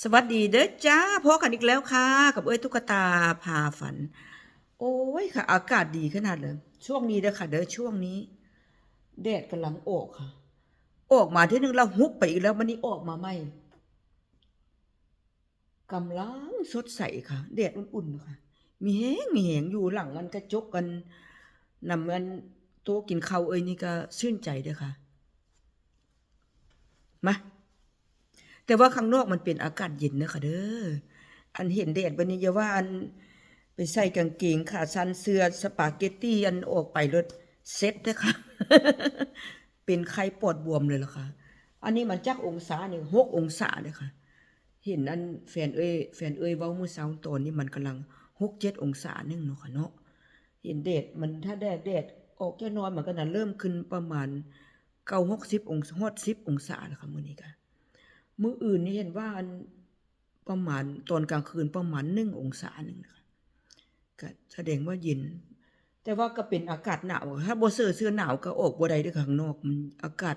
สวัสดีเด้อจ้าพบกันอีกแล้วค่ะ กับเอ้ยตุ๊กตาพาฝัน โอ้ยค่ะ อากาศดีขนาดเลยช่วงนี้เด้อค่ะ เด้อช่วงนี้แดดกำลังออกค่ะ ออกมาที่นึงแล้วฮุบไปอีกแล้ววันนี้ออกมาใหม่กำลังสดใสค่ะแดดอุ่นๆค่ะ มีแหงมีแหงอยู่หลังกันกระจกกันนำมันโต๊ะกินข้าวเอ้ยนี่ก็ชื่นใจเด้อค่ะมา แต่ว่าข้างนอกมันเป็นอากาศเย็นนะคะเด้ออันเห็นแดดวันนี้อย่าว่าอันไปใส่กางเกงขาสั้นเสื้อสปาเกตตี้อันออกไปรถเซ็ตนะคะเป็นไข้ปอดบวมเลยล่ะค่ะ อันนี้มันจักองศาหนี่งหกองศาเลยค่ะ เห็นอันแฟนเอ้ยแฟนเอ้ยเว้ามือเช้าตอนนี้มันกำลังหกเจ็ดองศาหนึ่งเนาะค่ะเนาะเห็นแดดมันถ้าแดดแดดออกแค่น้อยมันก็น่ะเริ่มขึ้นประมาณเก้าหกสิบองศาฮอดสิบองศาแล้วค่ะมื้อนี้ค่ะ มื้ออื่นนี่เห็นว่าอันประมาณตอนกลางคืนประมาณหนึ่งองศาหนึ่งนะคะก็แสดงว่าเย็น แต่ว่าก็เป็นอากาศหนาวถ้าบ่เสื้อเสื้อหนาวก็ออกบ่ได้ด้อข้างนอกมันอากาศ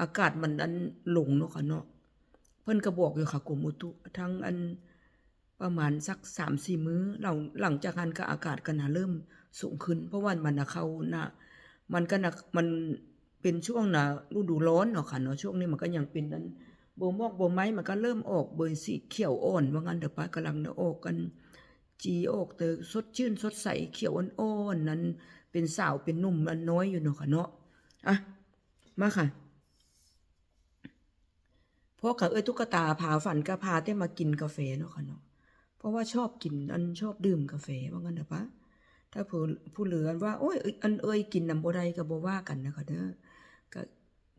อากาศมันอันหลงเนาะค่ะเนาะเพิ่นก็บอกอยู่ค่ะกรมอุตุทั้งอันประมาณสัก3-4มื้อหลังหลังจากนั้นก็อากาศก็น่ะเริ่มสูงขึ้น เพราะว่ามันน่ะเข้าหน้ามันก็น่ะมันเป็นช่วงน่ะฤดูร้อนเนาะค่ะเนาะช่วงนี้มันก็ยังเป็นอัน บมอกบไม้มันก็เริ่มออกเบยสีเขียวอ่อนว่างั้นเถอะปะกำลังเนออกกัน จีออกเตอสดชื่นสดใสเขียวอ่อนๆนั้น เป็นสาวเป็นหนุ่มอันน้อยอยู่เนาะค่ะเนาะอะมาค่ะเพราะกับเอ้ยตุ๊กตาพาฝันก็พาแต่มากินกาแฟเนาะค่ะเนาะเพราะว่าชอบกินอันชอบดื่มกาแฟว่างั้นเถอะปะถ้าผู้ผู้เหลือว่าโอ้ยอันเอ้ยกินน้ำบ่ได้ก็บ่ว่ากันนะคะเด้อก็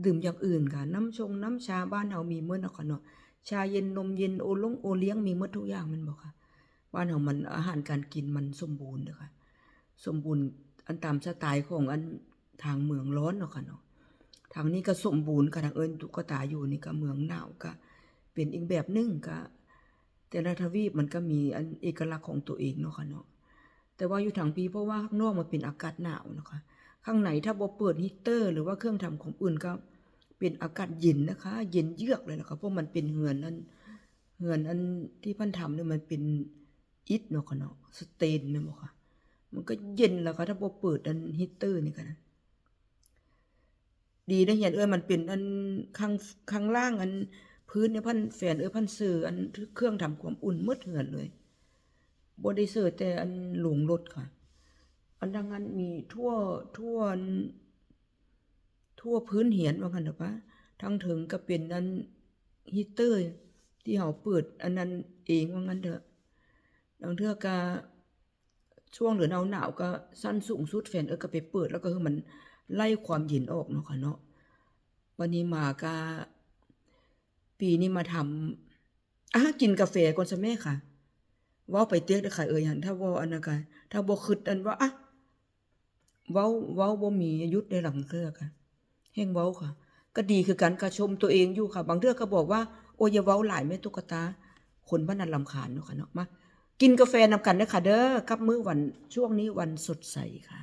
ดื่มอย่างอื่นค่ะ น้ำชงน้ำชาบ้านเฮามีเมื่อนาะค่ะเนาะชาเย็นนมเย็นโอลงโอเลี้ยงมีหมดทุกอย่างมันบอกค่ะ บ้านเฮามันอาหารการกินมันสมบูรณ์เด้อค่ะ สมบูรณ์อันตามสไตล์ของอันทางเมืองร้อนเนาะค่ะเนาะทางนี้ก็สมบูรณ์ค่ะทางเอิ้นตุ๊กตาอยู่นี่ก็เมืองหนาวก็เป็นอีกแบบหนึงก็แต่ละทวีปมันก็มีอันเอกลักษณ์ของตัวเองเนาะค่ะเนาะแต่ว่าอยู่ทางพีเพราะว่าข้างนอกมันเป็นอากาศหนาวเนาะค่ะ ข้างในถ้าบ่เปิดฮีตเตอร์ หรือว่าเครื่องทำของอื่นก็เป็นอากาศเย็นนะคะ เย็นเยือกเลยนะคะเพราะมันเป็นเหือนอันเหือนอันที่พันทำเนี่ยมันเป็นอิฐเนาะค่ะเนาะสเตนเนี่ยบ่ค่ะ มันก็เย็นแล้วค่ะถ้าบ่เปิดอันฮีตเตอร์นี่ค่ะนะดีนะเห็นเอ้ยมันเป็นอันข้างข้างล่างอันพื้นเนี่ยพันแฟนเอ้ยพันซื้ออันเครื่องทำความอุ่นหมดเหือนเลยบ่ได้ซื้อแต่อันหลงรถค่ะ อันดังนั้นมีทั่วทั่วทั่วพื้นเหียนว่ากันเถอะปะทั้งถึงก็เป็นอันฮีเตอร์ที่เขาเปิดอันนั้นเองว่างั้นเถอะบางเทือก็ช่วงหรือหนาวหนาวก็สั้นสูงสุดแฟนเออก็ไปเปิดแล้วก็คือมันไล่ความเย็นออกเนาะค่ะเนาะวันนี้มาก็ปีนี้มาทำอะกินกาแฟก่อนซะแม่ค่ะว้าไปเตี้ยเด้อค่ะเอ่ยหันถ้าว้าอันนั้นก็ถ้าบ่คิดอันว่าอะ เว้าเว้าบ่มียุดได้หลังเทือค่ะแห้งเว้าค่ะ ก็ดีคือการกระชมตัวเองอยู่ค่ะ บางเทื่อก็บอกว่าโอ้ยอย่าเว้าหลายแม่ตุ๊กตา คนบ้านนั้นลำคาญเนาะค่ะเนาะมากินกาแฟนำกันเด้อค่ะเด้อกับมื้อวันช่วงนี้วันสดใสค่ะ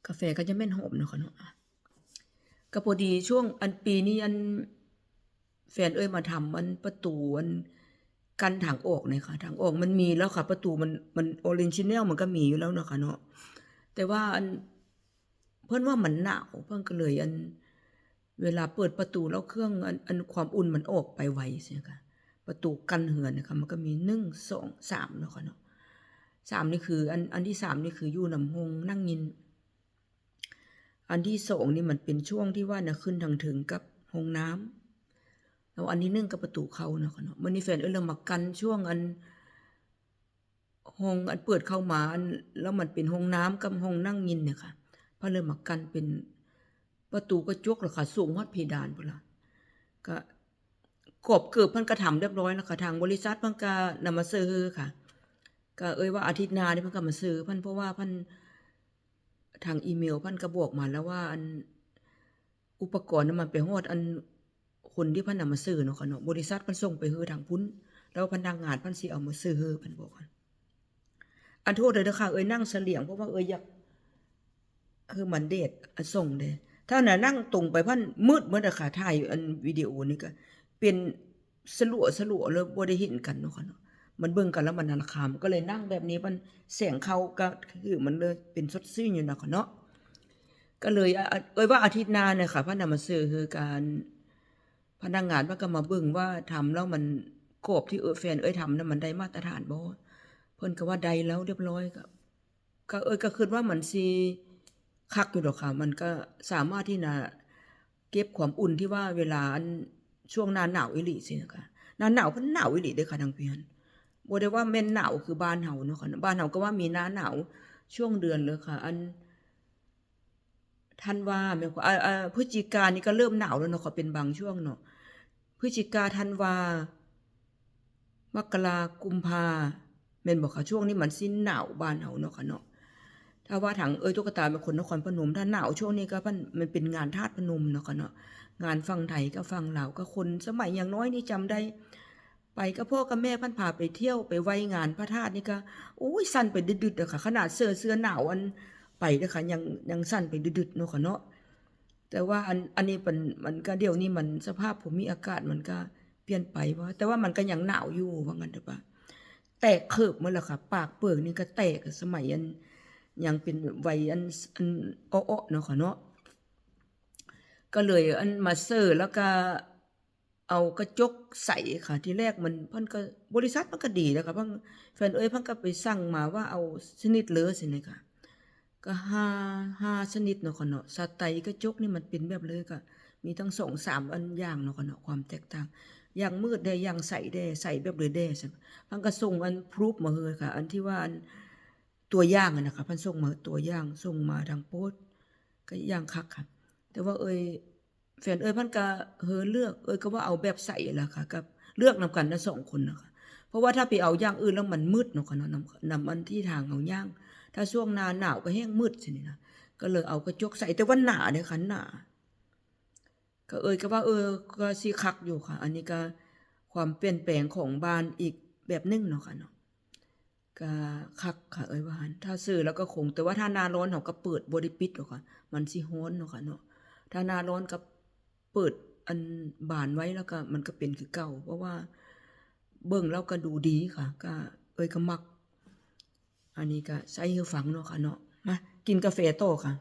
กาแฟก็จะแม่นหอมเนาะค่ะเนาะก็พอดีช่วงอันปีนี้อันแฟนเอ้ยมาทำมันประตูอันกันทางออกเนี่ยค่ะทางออกมันมีแล้วค่ะ ประตูมันมันออริจินัลมันก็มีอยู่แล้วเนาะค่ะเนาะแต่ว่าอันเพิ่อนว่ามันหนาวเพิ่นก็เลยอันเวลาเปิดประตูแล้วเครื่องอันอันความอุ่นมันออกไปไวใช่ไหมคะประตูกันเหือนนะคะมันก็มีหนึ่งสองสามเนาะค่ะเนาะสามนี่คือ อันอันที่สามนี่คืออยู่นำหงนั่งยิน อันที่สองนี่มันเป็นช่วงที่ว่านะขึ้นทางถึงกับห้องน้ำแล้วอันที่หนึ่งกับประตูเข้าเนาะค่ะเนาะมันนี่แฟนเอ้ยเรามากันช่วงอันห้องอันเปิดเข้ามาอันแล้วมันเป็นห้องน้ำกับห้องนั่งยินเนี่ยค่ะเพราะเลยมากันเป็นประตูกระจกแล้วค่ะสูงฮอดเพดานพุ่นละก็กบเกือบเพิ่นกระทำเรียบร้อยแล้วค่ะทางบริษัทเพิ่นก็นำมาซื้อค่ะ ก็เอ้ยว่าอาทิตย์หน้านี่เพิ่นก็มาซื้อเพิ่นเพราะว่าเพิ่น ทางอีเมลพันก็บอกมาแล้วว่าอันอุปกรณ์นั้นมันไปฮอดอันคนที่พิ่นนำมาซื้อเนาะค่ะเนาะบริษัทพิ่นส่งไปเฮือทางพุ้น แล้วพนักงานพิ่นสิเอามาซื้อเฮือพิ่นบอกอันโทษเลยเด้อค่ะเอ้ยนั่งเสลี่ยงเพราะว่าเอ้ยอยากคือมันเดทอันส่งเด้ถ้าน่ะนั่งตรงไปพิ่นมืดเมือนะค่ะถ่ายอันวิดีโอนี่ก็เป็นสลัวสลัวเลยบ่ได้เห็นกันเนาะค่ะเนาะ มันเบิ่งกันแล้วมันนาคามก็เลยนั่งแบบนี้มันแสงเขาก็คือมันเลยเป็นสดชื่นอยู่นะเนาะก็เลยอะอะเอ้ยว่าอาทิตย์หน้าเนี่ยค่ะพระนำมาซื้อคือการพนักงานมันก็มาเบิ่งว่าทำแล้วมันกบที่เออแฟนเอ้ยทำนั้นมันได้มาตรฐานบ่เพิ่นก็ว่าได้แล้วเรียบร้อยก็ก็เอ้ยก็คิดว่ามันสิคักอยู่ดอกค่ะ มันก็สามารถที่จะเก็บความอุ่นที่ว่าเวลาช่วงหน้าหนาวอีหลีสินะคะหน้าหนาวเพิ่นหนาวอีหลีเด้อค่ะทางเพียน บ่ได้ว่าแม่นหนาวคือบ้านเฮาเนาะค่ะบ้านเฮาก็ว่ามีหน้าหนาวช่วงเดือนเลยค่ะ อันธันวาแม่นกว่าอ่าพฤศจิกานี่ก็เริ่มหนาวแล้วเนาะค่ะเป็นบางช่วงเนาะพฤศจิกาธันวามกรากุมภาแม่นบ่ค่ะช่วงนี้มันสิหนาวบ้านเฮาเนาะค่ะเนาะถ้าว่าทางเอ้ยตุ๊กตาเป็นคนนครพนมถ้าหนาวช่วงนี้ก็มันมันเป็นงานทาสพนมเนาะค่ะเนาะงานฝั่งไทยกับฝั่งลาวก็คนสมัยอย่างน้อยนี่จำได้ ไปกับพ่อกับแม่พันพาไปเที่ยวไปไว้งานพระธาตุนี่ก็โอ้ยสั่นไปดึดๆอค่ะ ขนาดเสื้อเสื้อหนาวอันไปเด้อค่ะยังยังสั่นไปดึดๆเนาะค่ะเนาะแต่ว่าอันอันนี้มันมันก็เดี๋ยวนี้มันสภาพภูมิอากาศมันก็เปลี่ยนไปว่าแต่ว่ามันก็ยังหนาวอยู่ว่างั้นเถอะปะแตกเคิบมาแล้วค่ะ ปากเปลือกนี่ก็แตกสมัยอันยังเป็นวัยอันอันอ้อเนาะค่ะเนาะก็เลยอันมาเซอร์แล้วก็ เอากระจกใส่ค่ะที่แรกมันพิ่นก็บริษัทมันก็ดีแล้วค่ะพิ่นแฟนเอ้ยพิ่นก็ไปสั่งมาว่าเอาชนิดเลอสิเนี่ยค่ะ ก็ห้าห้าชนิดเนาะค่ะเนาะสไตล์กระจกนี่มันเป็นแบบเลยก็มีทั้งสองสามอันอย่างเนาะค่ะเนาะความแตกต่างอย่างมืดได้อย่างใสได้ใสแบบเลยได้ซั่พันก็ส่งอันพรูฟมาเฮยค่ะ อันที่ว่าอันตัวอย่างนะคะพันส่งมาตัวอย่างส่งมาทางโพสก็อย่างคักค่ะ แต่ว่าเอ้ย แฟนเอ้ยพันก็เฮอเลือกเอ้ยก็ว่าเอาแบบใส่ล่ะค่ะกับเลือกนำกันนะสองคนนะคะเพราะว่าถ้าไปเอาย่างอื่นแล้วมันมืดเนาะค่ะเนาะนำนำอันที่ทางเอาย่าง ถ้าช่วงหนาหนาวก็แห้งมืดสินี่นะก็เลยเอากระจกใส่แต่ว่าหนาเนี่ยค่ะหนาก็เอ่ยก็ว่าเออก็สิคักอยู่ค่ะ อันนี้ก็ความเปลี่ยนแปลงของบ้านอีกแบบนึงเนาะค่ะเนาะก็คักค่ะเอ้ยว่านถ้าซื้อแล้วก็คง แต่ว่าถ้านาร้อนเขาก็เปิดบ่ได้ปิดหรอกค่ะมันสิร้อนเนาะค่ะเนาะถ้านาร้อนก็เปิดอันบานไว้แล้วก็มันก็เป็นคือเก่า เพราะว่าเบิ่งแล้วก็ดูดีค่ะ ก็เอ้ยก็มัก อันนี้ก็ใส่ให้ฟังเนาะค่ะเนาะมากินกาแฟโตอค่ะ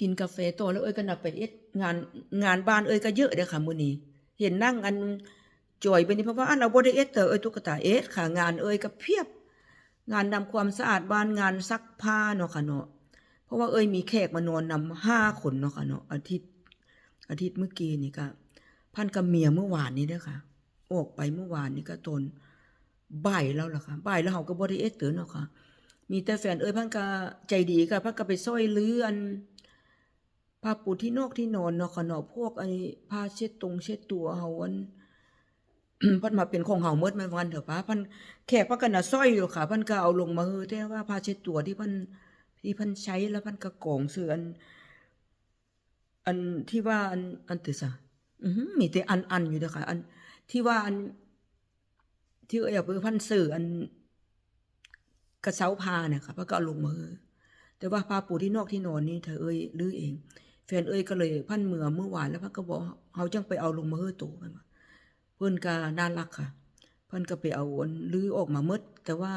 กินกาแฟโตอแล้วเอ้ยก็นับไปเอ็ดงานงานบ้านเอ้ยก็เยอะเด้อค่ะมื้อนี้เห็นนั่งอัน จ่อยไปนี่เพราะว่าอันเราบ่ได้เอ็ดเตอร์เอ้ยตุ๊กตาเอ็ดค่ะ งานเอ้ยก็เพียบ งานนำความสะอาดบ้านงานซักผ้าเนาะค่ะเนาะเพราะว่าเอ้ยมีแขกมานอนนำห้าคนเนาะค่ะเนาะอาทิตย์ อาทิตย์เมื่อกี้นี่ก็พันกับเมียเมื่อวานนี้เด้อค่ะ ออกไปเมื่อวานนี้ก็ตนบ่ายแล้วล่ะค่ะบ่ายแล้วเฮาก็บ่ได้เอ็ดเตือนเนาะค่ะ มีแต่แฟนเอ้ยพันก็ใจดีค่ะพันก็ไปซอยเลื่อนผ้าปูที่นอกที่นอนเนาะค่ะเนาะพวกไอ้ผ้าเช็ดตรงเช็ดตัวเฮาอัน พันมาเป็นของเฮาเมิดแม่นวันเถอะป้าพันแขกพันก็น่ะซอยอยู่ค่ะพันก็เอาลงมาเฮอแต่ว่าผ้าเช็ดตัวที่พันที่พันใช้แล้วพันก็กองเสื้ออัน อันที่ว่าอันอันติสะมีแต่อันอันอยู่เด้อค่ะอันที่ว่าอัน ที่เอ้ยเอาไปพันสื่ออันกระเช้าผ้าเนี่ยค่ะพราะก็เอาลงมาเออแต่ว่าผ้าปูที่นอกที่นอนนี่เธอเอ้ยลื้อเองแฟนเอ้ยก็เลยพันเมื่อเมื่อวานแล้วพันก็บอกเฮาจังไปเอาลงมาเฮอโตกันว่า เพิ่นก็น่ารักค่ะ เพิ่นก็ไปเอาอันลื้อออกมาหมดแต่ว่า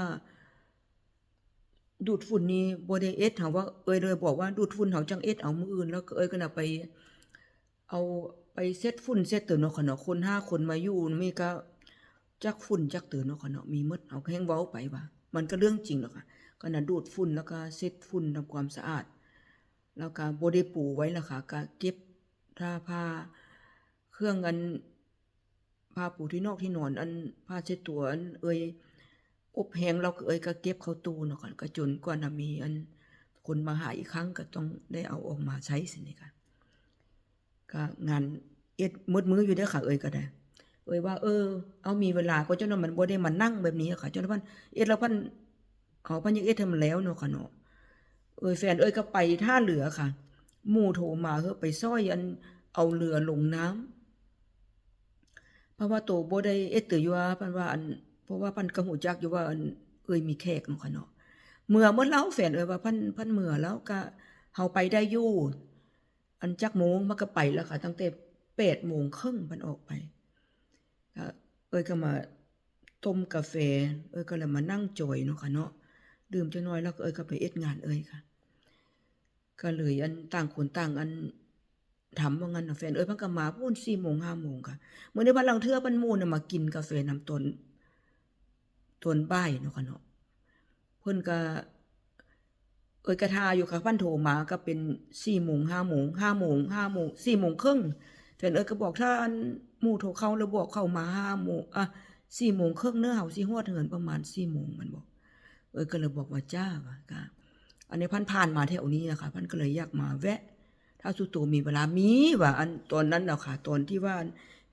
ดูดฝุ่นนี่บ่ได้เอ็ดเฮาว่าเอ้ยเลยบอกว่าดูดฝุ่นเฮาจังเอ็ดเอามืออื่นแล้วก็เอ้ยก็น่ะไป เอาไปเซ็ตฝุ่นเซ็ตเตือนเนาะค่ะเนาะคนห้าคนมาอยู่มีก็จักฝุ่นจักเตือนเนาะค่ะเนาะมีหมดเอาแห้งเว้าไปว่ามันก็เรื่องจริงหรอกค่ะก็น่ะดูดฝุ่นแล้วก็เซ็ตฝุ่นทำความสะอาด แล้วก็บ่ได้ปูไว้ล่ะค่ะก็เก็บถ้าผ้าเครื่องอัน ผ้าปูที่นอกที่นอน อันผ้าเช็ดตัวอันเอ้ยอบแห้งเราก็เอ้ยก็เก็บเข้าตู้เนาะค่ะก็จนกว่านะมีอันคนมาหาอีกครั้งก็ต้องได้เอาออกมาใช้สินี่ค่ะก็งานเอ็ดมืดมืออยู่เด้ค่ะ เอ้ยก็ได้ เอ้ยว่า เออ เอามีเวลาก็เจนว่ามันบ่ได้มานั่งแบบนี้ค่ะเจนว่าพันเอ็ดแล้วพันเอาพันยังเอ็ดทำแล้วเนาะค่ะเนาะเอ้ยแฟนเอ้ยก็ไปท่าเรือค่ะ หมู่โทรมาเฮ้อไปซ้อยอันเอาเรือลงน้ำเพ ราะว่าโตบ่ได้เอ็ดตืออยู่ว่าพันว่าอันเพราะว่าพันก็หูจักอยู่ว่าอันเอ้ยมีแขกเนาะค่ะเนาะเมื่อเมื่อเล่าแฟนเอ้ยว่าพันพันเมื่อแล้วก็เฮาไปได้อยู่อันจักโมงมันก็ไปแล้วค่ะตั้งแต่8โมงครึ่งมันออกไปก็เอ้ยก็มาต้มกาแฟ เอ้ยก็เลยมานั่งจอยเนาะค่ะเนาะดื่มจักหน่อยแล้วก็เอ้ยก็ไปเอ็ดงานเอ้ยค่ะ ก็เลยอันต่างคนต่างอัน ถามว่างั้นนะแฟนเอ้ยพิ่นก็มาพูน4โมง5โมงค่ะเมื้อนี้วันลังเทือเพิ่นมูนมากินกาแฟนำตนตนบ่ายเนาะค่ะเนาะเพิ่นก็เอ้ยก็ทาอยู่ค่ะพิ่นโทรมาก็เป็น4โมง5โมง5โมง5โมง4โมงครึ่งแฟนเอ้ยก็บอกถ้าอันหมู่โทรเข้าแล้วบอกเข้ามา5โมงอะ4โมงครึ่งเด้อเฮาสิฮอดเฮือนประมาณ4โมงมันบอก เอ้ยก็เลยบอกว่าจ้าว่าก็อันนี้พันผ่านมาแถวนี้นะคะพันก็เลยอยากมาแวะ ถ้าสุโตมีเวลามีว่าอันตอนนั้นเนาค่ะ ตอนที่ว่า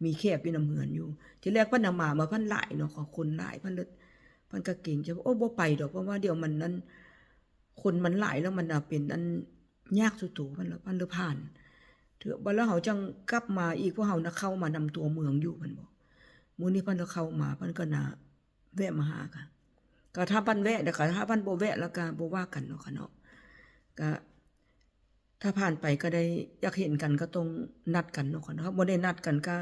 มีแคบอยู่น้ำเหือนอยู่ ที่แรกพันนำมามาพันหลายเนาะของคนหลายพันเลยพันก็เก่งจะว่าโอ้บ่ไปดอกเพราะว่าเดี๋ยวมันนั้น คนมันหลายแล้วมันเป็นอันยากสุโตพันแล้วพันเลยผ่านเถอะบัดแล้วเขาจังกลับมาอีกพราะเขานะเข้ามานำตัวเมืองอยู่พันบอกมื้อนี้พันก็เข้ามาพันก็น่ะแวะมาหาค่ะก็ถ้าพันแวะเดี๋ยวก็ถ้าพันบ่แวะแล้วก็บ่ว่ากันเนาะค่ะเนาะก็ ถ้าผ่านไปก็ได้อยากเห็นกันก็ต้องนัดกันเนาะค่ะเนาะบ่ได้นัดกันก็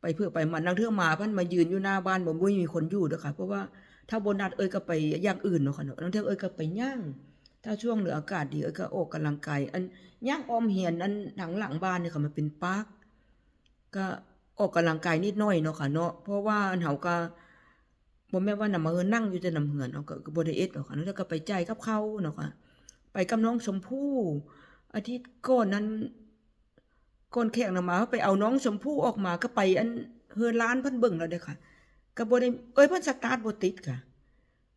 ไปเพื่อไปมันนักเทื่อมาพันมายืนอยู่หน้าบ้านบ่บ่มีคนอยู่ด้อค่ะเพราะว่าถ้าบ่นัดเอ้ยก็ไปอย่างอื่นเนาะค่ะเนาะนักเทื่อเอ้ยก็ไปย่าง ถ้าช่วงเหลืออากาศดีเอ้ยก็ออกกำลังกายอันย่างออมเหียนอันหลังหลังบ้านเนี่ยค่ะมันเป็นปาร์คก็ออกกำลังกายนิดหน่อยเนาะค่ะเนาะเพราะว่าอันเฮาก็บ่แม่ว่านำมาเฮือนั่งอยู่แต่นำเหือนเนาะก็ก็บ่ได้เอ็ดเนาะค่ะแล้วก็ไปใจกับเขาเนาะค่ะไปกับน้องชมพู่ อาทิตย์ก่อนนั้นก่อนแข่งนำมาเขาไปเอาน้องชมพู่ออกมาก็ไปอันเฮือนร้านพิ่นเบิ่งแล้วเด้อค่ะก็บ่ได้เอ้ยพิ่นสตาร์ทบติดค่ะ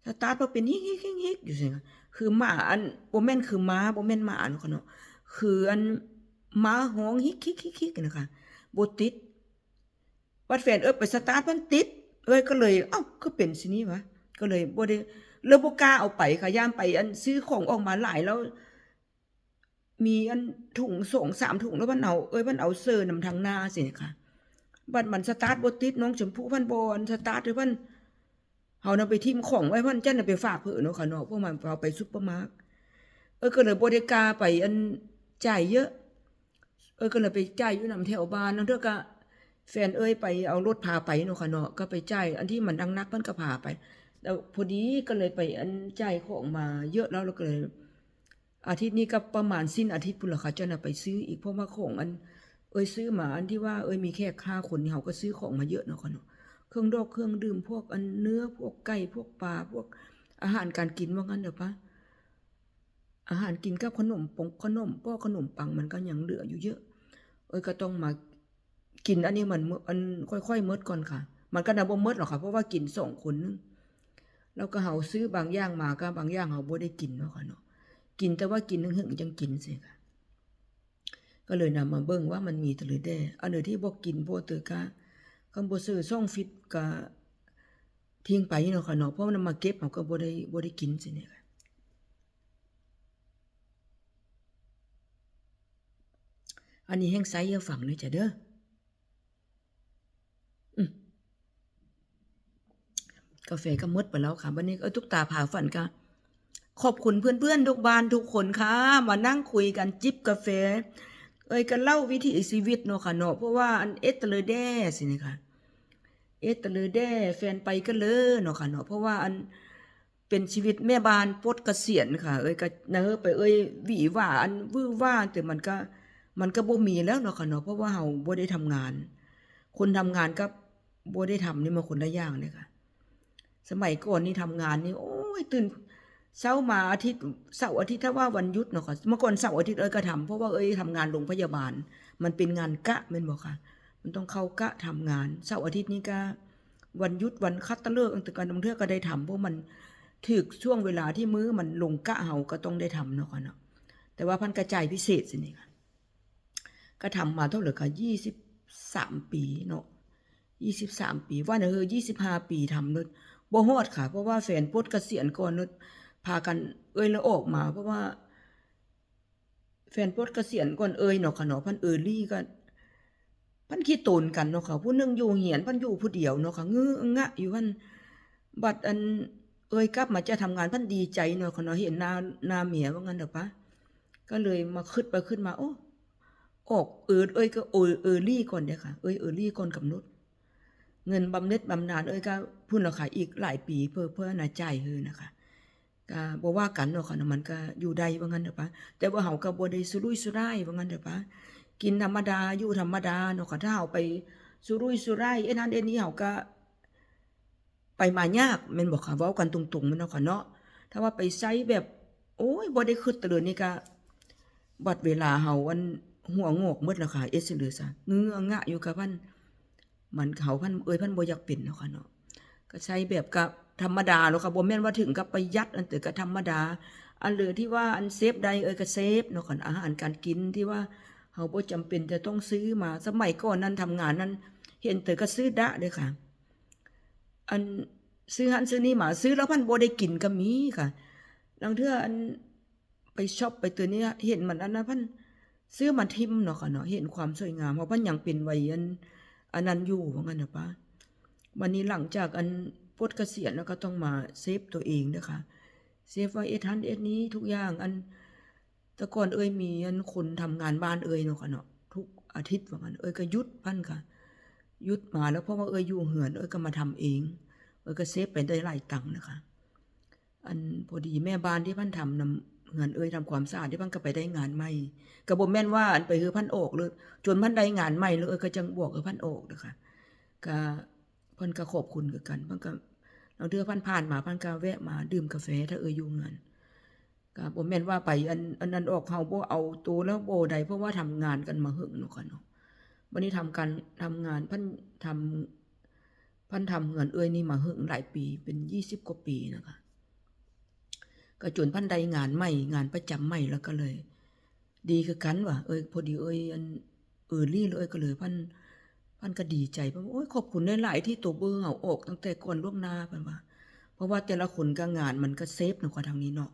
สตาร์ทบ่เป็นฮิกๆๆๆอยู่ซั่นค่ะคือหมาอันโบแมนคือม้าโบแมนหมาเนค่ะเนาะคืออันหมาฮ้องฮิกๆๆๆนะคะบติดวัดแฟนเอ้ยไปสตาร์ทมันติด เอ้ยก็เลยเอ้าก็เป็นสินี้วะก็เลยบ่ได้เลยบ่กล้าเอาไปค่ะย่ามไปอันซื้อของออกมาหลายแล้ว มีอันถุงสองสามถุงแล้วมันเอาเอ้ยมันเอาเซอร์นำทางหน้าสิค่ะบัดมันสตาร์ทบ่ติดน้องชมพู่พันบอันสตาร์ทเด้อพิ่นเฮานำไปทิมของไว้พิ่นจันน่ะไปฝากเพิ่อนเนาะค่ะเนาะพวกมันเอาไปซุปเปอร์มาร์ทเอ้ยก็เลยบ่ได้กล้าไปอันจ่ายเยอะ เอ้ยก็เลยไปจ่ายอยู่นำแถวบ้านนั่นเด้อก็แฟนเอ้ยไปเอารถพาไปเนาะค่ะเนาะก็ไปจ่ายอันที่มันดังนักมันก็พาไปแล้วพอดีก็เลยไปอันจ่ายของมาเยอะแล้วเราก็เลย อาทิตย์นี้ก็ประมาณสิ้นอาทิตย์พุ่นละค่ะเจ้าน่ะไปซื้ออีกเพราะว่าของอัน เอ้ยซื้อมาอันที่ว่าเอ้ยมีแค่ค่าคนนี่เขาก็ซื้อของมาเยอะเนาะค่ะเนาะเครื่องดอกเครื่องดื่มพวกอันเนื้อพวกไก่พวกปลาพวกอาหารการกินว่างั้นเด้อปะอาหารกินกับขนมปงขนมป้อขนมปังมันก็ยังเหลืออยู่เยอะ เอ้ยก็ต้องมากินอันนี้มันมื้ออันค่อยๆเมิดก่อนค่ะ มันก็น่ะบ่เมิดหรอกค่ะ เพราะว่ากินสองคนนึงแล้วก็เฮาซื้อบางอย่างมาก็บางอย่างเฮาบ่ได้กินเนาะค่ะเนาะ กินแต่ว่ากินหึงๆจังกินสิค่ะ ก็เลยนำมาเบิ่งว่ามันมีตะเลยแด้อันไหนที่บ่กินบ่เตอก็คำบ่ซื้อซ่องฟิตก็ทิ้งไปเนาะค่ะเนาะเพราะมันมาเก็บเฮาก็บ่ได้บ่ได้กินสิเนี่ยค่ะอันนี้แห้งไซเยอะฝั่งเลยจ้ะเด้อกาแฟก็หมดไปแล้วค่ะวันนี้เออทุกตาผ่าฝันค่ะ ขอบคุณเพื่อนๆทุกบ้านทุกคนค่ะมานั่งคุยกันจิบกาแฟ เอ้ยกันเล่าวิถีชีวิตเนาะค่ะเนาะเพราะว่าอันเอสเตเลแดสินี่ค่ะ เอสเตเลแดแฟนไปกันเลยเนาะค่ะเนาะเพราะว่าอันเป็นชีวิตแม่บ้านปลดเกษียณค่ะ เอ้ยก็เนอไปเอ้ยหวีว่าอันวื้อว่าแต่มันก็มันก็บ่มีแล้วเนาะค่ะเนาะเพราะว่าเฮาบ่ได้ทำงาน คนทำงานก็บ่ได้ทำนี่มันคนละอย่างเลยค่ะ สมัยก่อนนี่ทำงานนี่โอ้ยตื่น เช้ามาอาทิตย์เสาร์อาทิตย์ถ้าว่าวันหยุดเนาะค่ะเมื่อก่อนเสาร์อาทิตย์เอ้ยก็ทำเพราะว่าเอ้ยทำงานโรงพยาบาล มันเป็นงานกะแม่นบ่ค่ะ มันต้องเข้ากะทำงานเสาร์อาทิตย์นี่ก็วันหยุดวันคัดตะเลิกษ์แต่การบางเทื่อก็ได้ทำเพราะมันถึกช่วงเวลาที่มื้อมันลงกะเฮาก็ต้องได้ทำเนาะค่ะเนาะแต่ว่าพันกระจายพิเศษสินี่ค่ะก็ทำมาเท่าไหร่คะยี่สิบสามปีเนาะยี่สิบสามปีว่าเนอะยี่สิบห้าปีทำเลยบ่ฮอดค่ะ เพราะว่าแฟนปดเกษียณก่อนแล้ว พากันเอ้ยแล้วออกมา เพราะว่า แฟนปลดเกษียณก่อนเอ้ยเนาะค่ะเนาะพันเออลี่ก็เพันขี้ตนกันเนาะค่ะผู้นึงอยู่เหียนพันอยู่ผู้เดียวเนาะค่ะงื้องะอยู่พันบัดอัน เอ้ยกลับมาจะทำงานพันดีใจเนาะค่ะเนาะเห็นนาหน้าเมียว่างั้นเด้อปะก็เลยมาคิดไปขึ้นมา โอ้ออกเออเอ้ยก็เออเออลี่ก่อนเด้อค่ะเอ้ยเออลี่ก่อนกำหนดเงินบำเหน็จบำนาญเอ้ยก็พุ่นเนาะค่ะอีกหลายปีเพื่อเพื่อน่าจ่ายเฮือนะคะ ก็บ่ว่ากันเนาะค่ะนาะมันก็อยู่ได้ว่างั้นเด้อปะแต่ว่าเฮาก็บ่ได้สุรุ่ยสุร่ายว่างั้นเด้อปะกินธรรมดาอยู่ธรรมดาเนาะค่ะถ้าเฮาไปสุรุ่ยสุร่ายเอ็นนั้นเอ็นนี้เฮาก็ ไปมายากแม่นบ่ค่ะเว้ากันตรงๆม่นเนาะค่ะเนาะถ้าว่าไปไสแบบ โอ้ยบ่ได้คิดตะเลยนี่ก็บัดเวลาเฮาอันหัวงอกหมดแล้วค่ะเอสเหลือซะงื้องะอยู่กับพันมันเขาพันเอ้ยพันบ่อยากเป็นเนาะค่ะเนาะก็ใช้แบบกับ ธรรมดาเนาะค่ะบ่แม่นว่าถึงกับประหยัดอันแต่ก็ธรรมดา อันเหลือที่ว่าอันเซฟใดเอ้ยก็เซฟเนาะค่ะอาหารการกินที่ว่าเฮาบ่จำเป็นจะต้องซื้อมาสมัยก่อนนั้นทำงานนั้น เห็นแต่ก็ซื้อดะเด้อค่ะ อันซื้อหันซื้อนี่มาซื้อแล้วพันบ่ได้กินก็มีค่ะลางเทื่ออันไปช็อปไปตัวนี้เห็นมันอันนั้นพันซื้อมาทิมเนาะค่ะเนาะเห็นความสวยงามเพราะพันยังเป็นวัยอันอันนั้นอยู่ว่างั้นนะป้าวันนี้หลังจากอัน ปลดเกษียณแล้วก็ต้องมาเซฟตัวเองนะคะเซฟไว้เอทันเอ็ดนี้ทุกอย่างอันแต่ก่อนเอ้ยมีอันคนทำงานบ้านเอ้ยเนาะค่ะเนาะทุกอาทิตย์ว่างั้นเอ้ยก็หยุดพันค่ะหยุดมาแล้วเพราะว่าเอ้ยอยู่เหือนเอ้ยก็มาทำเอง เอ้ยก็เซฟไปได้หลายตังค์นะคะ อันพอดีแม่บ้านที่พันทำนำเหือนเอ้ยทำความสะอาดที่พันก็ไปได้งานใหม่ก็บ่แม่นว่าอันไปคือพันออกเลยจนพันได้งานใหม่เลยเอ้ยก็จังบวกเออพันออกนะคะก็ เพิ่นก็ขอบคุณกันเพิ่นก็เราเดือพันผ่านมาพันก็แวะมาดื่มกาแฟถ้าเอออยู่เงินก็บ่แม่นว่าไปอันอันนั้นออกเฮาบ่เอาตัวแล้วโบใดเพราะว่าทำงานกันมาหึงเนาะค่ะเนาะวันนี้ทำกันทำงานพันทำพันทำเงินเอ้ยนี่มาหึงหลายปีเป็น20กว่าปีนะคะก็จนพันใดงานใหม่งานประจำใหม่แล้วก็เลย ดีคือกันว่ะเอ้ยพอดีเอ้ยอันเออรี่เลยก็เลยพัน พันก็ดีใจเพราะว่าโอ้ยขอบคุณหลายๆที่ตัวเบอร์เอาออกตั้งแต่ก่อนล่วงหน้าเพันว่าเพราะว่าแต่ละคนก็งานมันก็เซฟเนาะค่ะทางนี้เนาะ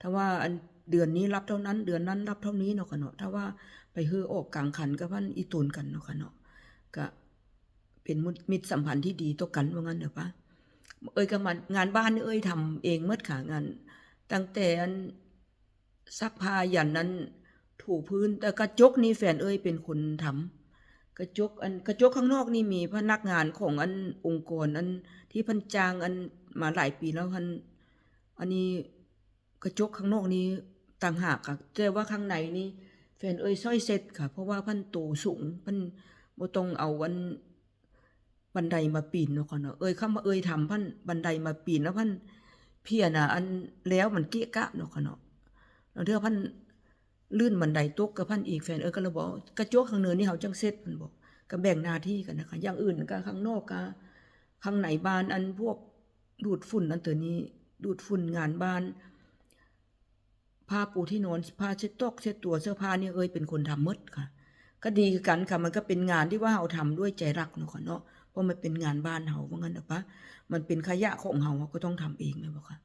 ถ้าว่าอันเดือนนี้รับเท่านั้น เดือนนั้นรับเท่านี้เนาะค่ะเนาะถ้าว่าไปเฮือออกกลางคันก็พันอีตูนกันเนาะค่ะเนาะก็เป็นมิตรสัมพันธ์ที่ดีต่อกันว่างั้นเด้อปะเอ้ยก็มางานบ้านเอ้ยทำเองเมื่อค่ะงาน ตั้งแต่อันซักผ้ายันนั้นถูพื้นแต่กระจกนี่แฟนเอ้ยเป็นคนทำ กระจกอันกระจกข้างนอกนี่มีพนักงานของอันองค์กรอันที่พันจ้างอันมาหลายปีแล้วพันอันนี้กระจกข้างนอกนี้ต่างหากค่ะแต่ว่าข้างในนี่แฟนเอ้ยซ้อยเสร็จค่ะ เพราะว่าพันโตสูงพันบ่ต้องเอาอันบันไดมาปีนเนาะค่ะเนาะเอ้ยคำว่าเอ้ยทำพันบันไดมาปีนแล้วพันเพียน่ะอันแล้วมันเกะกะเนาะค่ะเนาะแล้วเทื่อพัน ลื่นบันไดตกกับพันอีกแฟนเออก็เลยบอกกระจกข้างเนินนี่เขาจังเซ็ตมันบอกก็แบ่งหน้าที่กันนะคะ อย่างอื่นก็ข้างนอกก็ข้างไหนบ้านอันพวกดูดฝุ่นอันตัวนี้ ดูดฝุ่นงานบ้านผ้าปูที่นอนผ้าเช็ดตอกเช็ดตัวเสื้อผ้านี่เอ้ยเป็นคนทำหมดค่ะ ก็ดีกันค่ะมันก็เป็นงานที่ว่าเราทำด้วยใจรักเนาะค่ะเนาะเพราะมันเป็นงานบ้านเฮาว่างั้นเด้อปะมันเป็นขยะของเฮาเราก็ต้องทำเองแม่นบ่ค่ะ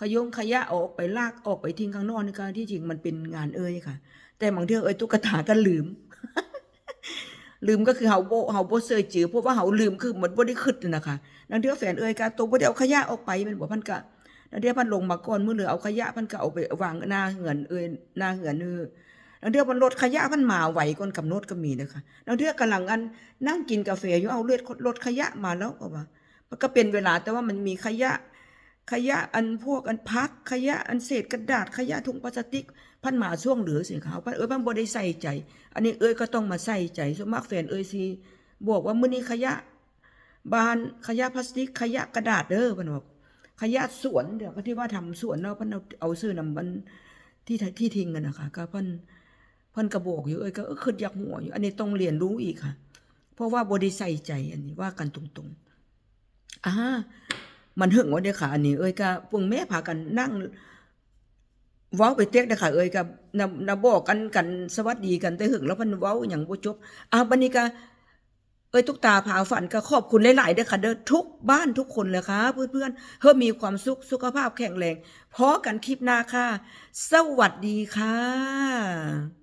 ขยงขยะออกไปลากออกไปทิ้งข้างนอกนี่ก็ที่จริงมันเป็นงานเอ้ยค่ะ แต่บางเทื่อเอ้ยตุ๊กตาก็ลืม ลืมก็คือเฮาโบเฮาโบเซยจือเพราะว่าเฮาลืมคือมันบ่ได้คิดนั่นะคะนังเทื่อแฟนเอ้ยก็ตัวบ่ได้เอาขยะออกไปมันบ่พันก็นังเทื่อพันลงมาก่อนมื้อเหลือเอาขยะพันก็เอาไปวางหน้าเหือนเอ้ยหน้าเหือนเออนังเทื่อมันรถขยะพันมาไหวก่อนกำหนดก็มีนะคะนังเทือกำลังอันนั่งกินกาแฟอยู่เอาเลือดรถขยะมาแล้วก็ว่ามันก็เป็นเวลาแต่ว่ามันมีขยะ ขยะอันพวกอันพักขยะอันเศษกระดาษขยะถุงพลาสติก พันหมาช่วงเหลือสิขาวพันเอ้ยพันบ่ได้ใส่ใจ อันนี้เอ้ยก็ต้องมาใส่ใจส่วนมากแฟนเอ้ยสิบอกว่ามื้อนี้ขยะบานขยะพลาสติก ขยะกระดาษเด้อพิ่นบอกขยะสวนเดี๋ยวก็ที่ว่าทำสวนเนาะพิ่นเอาเอาซื้อนำมันที่ที่ทิ้งกันนะคะก็พิ่นพิ่นก็บอกอยู่เอ้ยก็เออคิดอยากหัวอยู่ อันนี้ต้องเรียนรู้อีกค่ะ เพราะว่าบ่ได้ใส่ใจอันนี้ว่ากันตรงๆอ่า มันหึงว่าเด้อค่ะอันนี้เอ้ยก็พวกแม่พากันนั่งเว้าไปเต็กเด้อค่ะเอ้ยก็นำนำบบอกกันกันสวัสดีกันแต่หึงแล้วเพิ่นเว้าหยังบ่จบอ่าบัดนี้ก็เอ้ยทุกตาผาฝันก็ขอบคุณหลายๆเด้อค่ะเด้อทุกบ้านทุกคนเลยค่ะเพื่อนๆเพื่อมีความสุขสุขภาพแข็งแรงพอกันคลิปหน้าค่ะ สวัสดีค่ะ